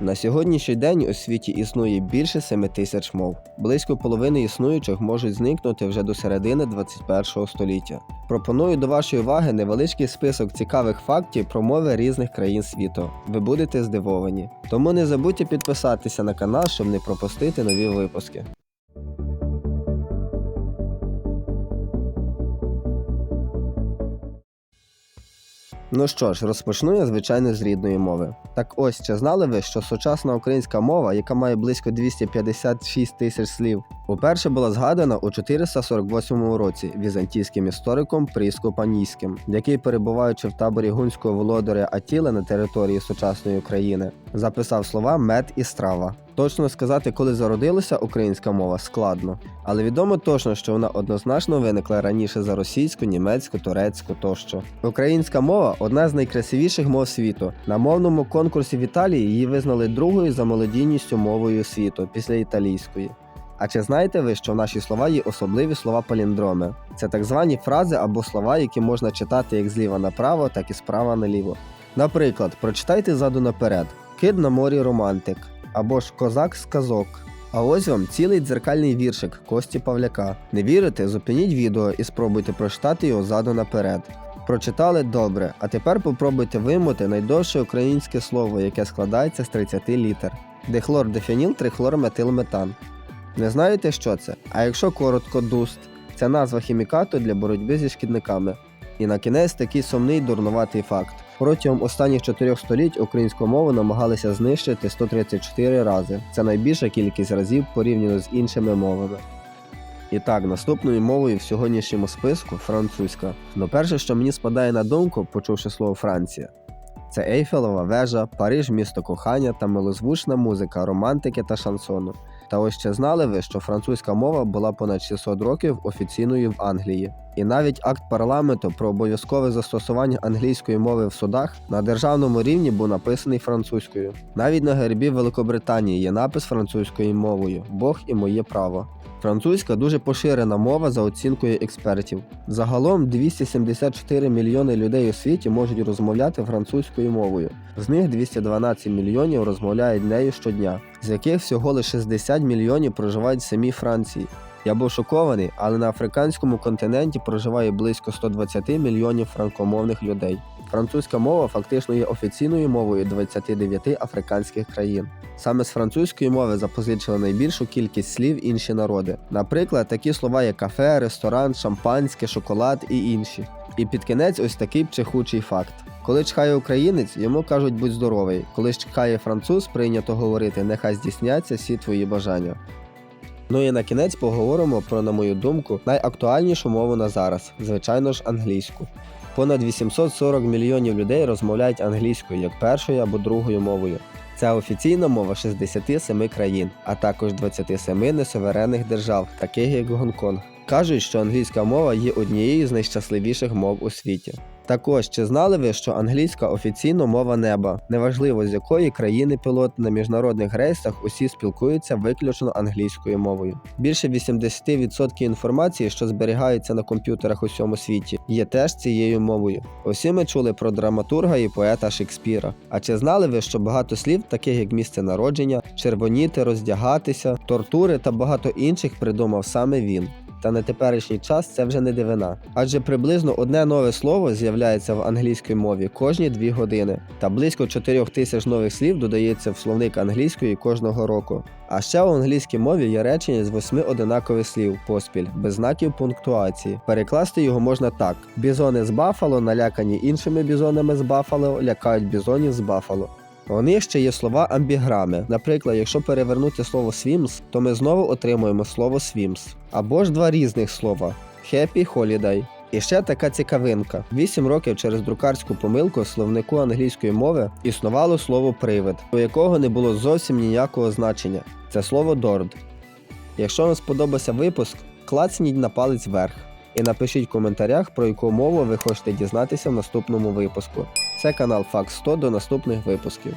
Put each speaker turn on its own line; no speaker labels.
На сьогоднішній день у світі існує більше 7 тисяч мов. Близько половини існуючих можуть зникнути вже до середини 21 століття. Пропоную до вашої уваги невеличкий список цікавих фактів про мови різних країн світу. Ви будете здивовані. Тому не забудьте підписатися на канал, щоб не пропустити нові випуски. Ну що ж, розпочну я звичайно з рідної мови. Так ось, чи знали ви, що сучасна українська мова, яка має близько 256 тисяч слів, уперше була згадана у 448 році візантійським істориком Пріскопаніським, який, перебуваючи в таборі гунського володаря Атіли на території сучасної України, записав слова мед і страва. Точно сказати, коли зародилася українська мова, складно, але відомо точно, що вона однозначно виникла раніше за російську, німецьку, турецьку тощо. Українська мова одна з найкрасивіших мов світу. На мовному конкурсі в Італії її визнали другою за молодійністю мовою світу після італійської. А чи знаєте ви, що в наші слова є особливі слова паліндроми? Це так звані фрази або слова, які можна читати як зліва направо, так і справа наліво. Наприклад, прочитайте ззаду наперед: Кид на морі романтик або ж козак з казок. А ось вам цілий дзеркальний віршик Кості Павляка. Не вірите? Зупиніть відео і спробуйте прочитати його ззаду наперед. Прочитали добре, а тепер попробуйте вимути найдовше українське слово, яке складається з 30 літер. Дихлордифеніл трихлорметилметан. Не знаєте, що це? А якщо коротко дуст, це назва хімікату для боротьби зі шкідниками. І на кінець такий сумний дурнуватий факт. Протягом останніх чотирьох століть українську мову намагалися знищити 134 рази. Це найбільша кількість разів порівняно з іншими мовами. І так, наступною мовою в сьогоднішньому списку французька. Ну перше, що мені спадає на думку, почувши слово Франція, це Ейфелева вежа, Париж, місто кохання та милозвучна музика, романтики та шансону. Та ось ще знали ви, що французька мова була понад 600 років офіційною в Англії. І навіть акт парламенту про обов'язкове застосування англійської мови в судах на державному рівні був написаний французькою. Навіть на гербі Великобританії є напис французькою мовою Бог і моє право. Французька дуже поширена мова за оцінкою експертів. Загалом 274 мільйони людей у світі можуть розмовляти французькою мовою. З них 212 мільйонів розмовляють нею щодня, з яких всього лише 60 мільйонів проживають в самій Франції. Я був шокований, але на африканському континенті проживає близько 120 мільйонів франкомовних людей. Французька мова фактично є офіційною мовою 29 африканських країн. Саме з французької мови запозичили найбільшу кількість слів інші народи. Наприклад, такі слова як кафе, ресторан, шампанське, шоколад і інші. І під кінець ось такий пчихучий факт. Коли чхає українець, йому кажуть будь здоровий. Коли чхає француз, прийнято говорити нехай здійсняться всі твої бажання. Ну і на кінець поговоримо про, на мою думку, найактуальнішу мову на зараз, звичайно ж, англійську. Понад 840 мільйонів людей розмовляють англійською як першою або другою мовою. Це офіційна мова 67 країн, а також 27 несуверенних держав, таких як Гонконг. Кажуть, що англійська мова є однією з найщасливіших мов у світі. Також чи знали ви, що англійська офіційно мова неба, неважливо з якої країни пілот на міжнародних рейсах усі спілкуються виключно англійською мовою. Більше 80% інформації, що зберігається на комп'ютерах у всьому світі, є теж цією мовою. Усі ми чули про драматурга і поета Шекспіра. А чи знали ви, що багато слів, таких як місце народження, червоніти, роздягатися, тортури та багато інших придумав саме він? Та на теперішній час це вже не дивина. Адже приблизно одне нове слово з'являється в англійській мові кожні дві години, та близько 4 тисяч нових слів додається в словник англійської кожного року. А ще у англійській мові є речення з восьми одинакових слів поспіль, без знаків пунктуації. Перекласти його можна так: бізони з Баффало, налякані іншими бізонами з Баффало, лякають бізонів з Баффало. Них ще є слова амбіграми. Наприклад, якщо перевернути слово swims, то ми знову отримуємо слово swims. Або ж два різних слова happy holiday. І ще така цікавинка: 8 років через друкарську помилку в словнику англійської мови існувало слово привид, у якого не було зовсім ніякого значення. Це слово дорд. Якщо вам сподобався випуск, клацніть на палець вверх і напишіть в коментарях, про яку мову ви хочете дізнатися в наступному випуску. Це канал Факт 100 до наступних випусків.